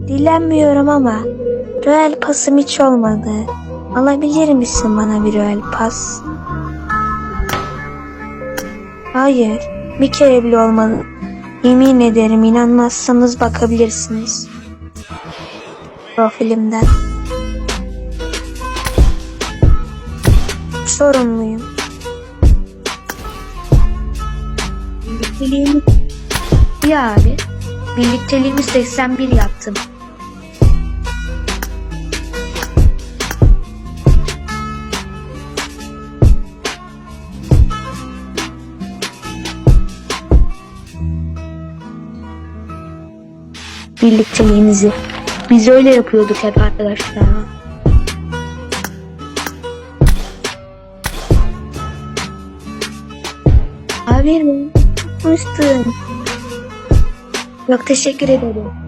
Dilenmiyorum ama Royal pasım hiç olmadı. Alabilir misin bana bir Royal pas? Hayır, bir kere bile olmadı. Yemin ederim inanmazsanız bakabilirsiniz. Profilimden. Sorumluyum. Birlikteliğimi... Ya abi, birlikteliğimi 81 yaptım. birlikteliğimizi. Biz öyle yapıyorduk hep arkadaşlar. Abi ben Çok teşekkür ederim.